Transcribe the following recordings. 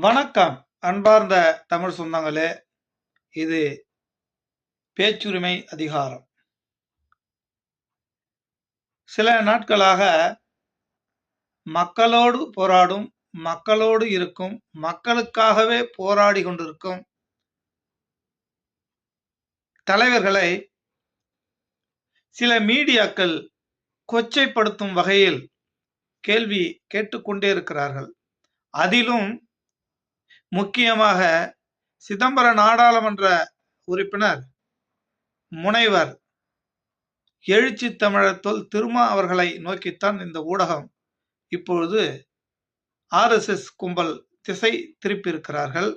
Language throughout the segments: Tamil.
வணக்கம். அன்பார்ந்த தமிழ் சொந்தங்களே இது பேச்சுரிமை அதிகாரம். சில நாட்களாக மக்களோடு போராடும் மக்களோடு இருக்கும் மக்களுக்காகவே போராடி கொண்டிருக்கும் தலைவர்களை சில மீடியாக்கள் கொச்சைப்படுத்தும் வகையில் கேள்வி கேட்டுக்கொண்டே இருக்கிறார்கள். அதிலும் முக்கியமாக சிதம்பரம் நாடாளுமன்ற உறுப்பினர் முனைவர் எழுச்சி தமிழர் தொல் திருமா அவர்களை நோக்கித்தான் இந்த ஊடகம் இப்பொழுது ஆர்எஸ்எஸ் கும்பல் திசை திருப்பியிருக்கிறார்கள்.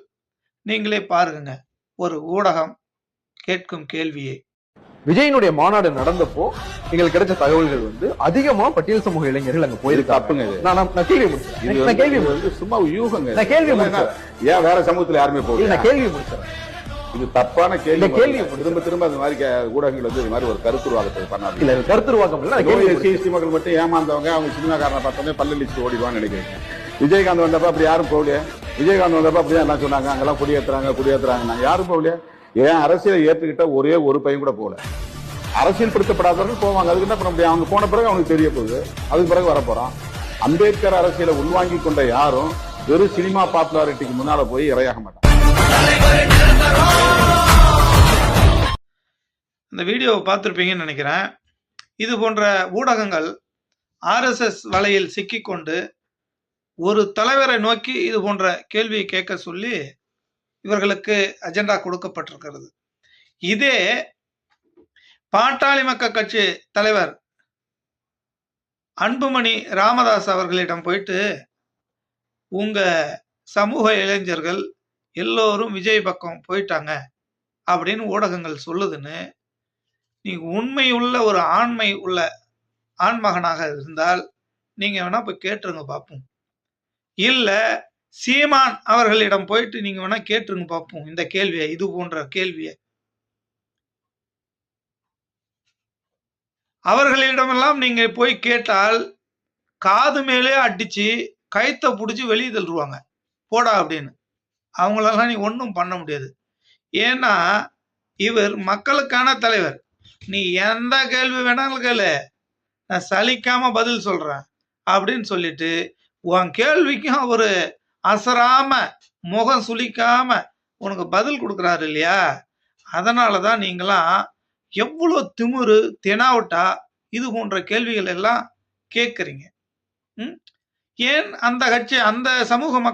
நீங்களே பாருங்க ஒரு ஊடகம் கேட்கும் கேள்வியை. விஜயனுடைய மாநாடு நடந்தப்போ எங்களுக்கு கிடைச்ச தகவல்கள் வந்து அதிகமா பட்டியல் சமூக இளைஞர்கள் அங்க போயிருக்காங்க. இது. நான் கேள்வி முடிச்சேன். கேள்வி சும்மா யூகங்க நான் கேள்வி முடிச்சேன். ஏன் வேற சமூகத்துல யாருமே போகல? நான் கேள்வி முடிச்சேன். இது தப்பான கேள்வி கேள்வி. திரும்ப திரும்ப அந்த மாதிரி ஊடகங்கள் வந்து இது மாதிரி ஒரு கருத்துருவாக்கத்தை பண்ணாது இல்ல கருத்துருவாக்கம் இல்ல நான் கேள்வி எஸ்சி முடிச்சேன். எஸ்டி மக்கள் மட்டும் ஏமாந்தவங்க அவங்க சினிமாக்காரனை பார்த்தோன்னே பல்லளிச்சு ஓடிடுவான்னு நினைக்கிறேன். விஜயகாந்த் வந்தப்ப அப்படி யாரும் போகலையே? விஜயகாந்த் வந்தப்ப அப்படியே எல்லாம் சொன்னாங்க. அங்கெல்லாம் குடியேத்துறாங்க குடியேத்துறாங்க நாங்க யாரும் போகலையே? ஏன் அரசியலை ஏற்றுக்கிட்ட ஒரே ஒரு பையன் கூட போகல. அரசியல் படுத்தப்படாதவர்கள் போவாங்க. அதுக்கு என்ன பண்ண முடியும்? அவங்க போன பிறகு அவனுக்கு தெரிய போகுது. அதுக்கு பிறகு வரப்போறான் அம்பேத்கர் அரசியலை உள்வாங்கி கொண்ட யாரும் வெறும் சினிமா பாப்புலாரிட்டிக்கு முன்னால போய் இரையாக மாட்டாங்க இந்த வீடியோவை பார்த்துருப்பீங்கன்னு நினைக்கிறேன். இது போன்ற ஊடகங்கள் ஆர்எஸ்எஸ் வலையில் சிக்கிக்கொண்டு ஒரு தலைவரை நோக்கி இது போன்ற கேள்வியை கேட்க சொல்லி இவர்களுக்கு அஜெண்டா கொடுக்கப்பட்டிருக்கிறது. இதே பாட்டாளி மக்கள் கட்சி தலைவர் அன்புமணி ராமதாஸ் அவர்களிடம் போயிட்டு உங்க சமூக இளைஞர்கள் எல்லோரும் விஜய் பக்கம் போயிட்டாங்க அப்படின்னு ஊடகங்கள் சொல்லுதுன்னு நீ உண்மை உள்ள ஒரு ஆண்மை உள்ள ஆண்மகனாக இருந்தால் நீங்க வேணா போய் கேட்டுருங்க பார்ப்போம் இல்லை சீமான் அவர்களிடம் போயிட்டு நீங்க வேணா கேட்டுருங்க பார்ப்போம் இந்த கேள்வியை இது போன்ற கேள்வியை. அவர்களிடமெல்லாம் நீங்க போய் கேட்டால் காது மேலே அடிச்சு கைத்த பிடிச்சி வெளியே தள்ளுவாங்க. போடா அப்படின்னு. அவங்களெல்லாம் நீ ஒன்றும் பண்ண முடியாது. ஏன்னா இவர் மக்களுக்கான தலைவர். நீ எந்த கேள்வி வேணாலும் கேளு. நான் சலிக்காம பதில் சொல்றேன் அப்படின்னு சொல்லிட்டு உன் கேள்விக்கும் அவரு அசராம முகம் சுளிக்காம உனக்கு பதில் கொடுக்குறாரு இல்லையா? அதனால தான் நீங்களாம் எவ்வளோ திமுரு தெனாவட்டா இது போன்ற கேள்விகள் எல்லாம் கேட்குறீங்க. ம்? ஏன் அந்த கட்சி அந்த சமூக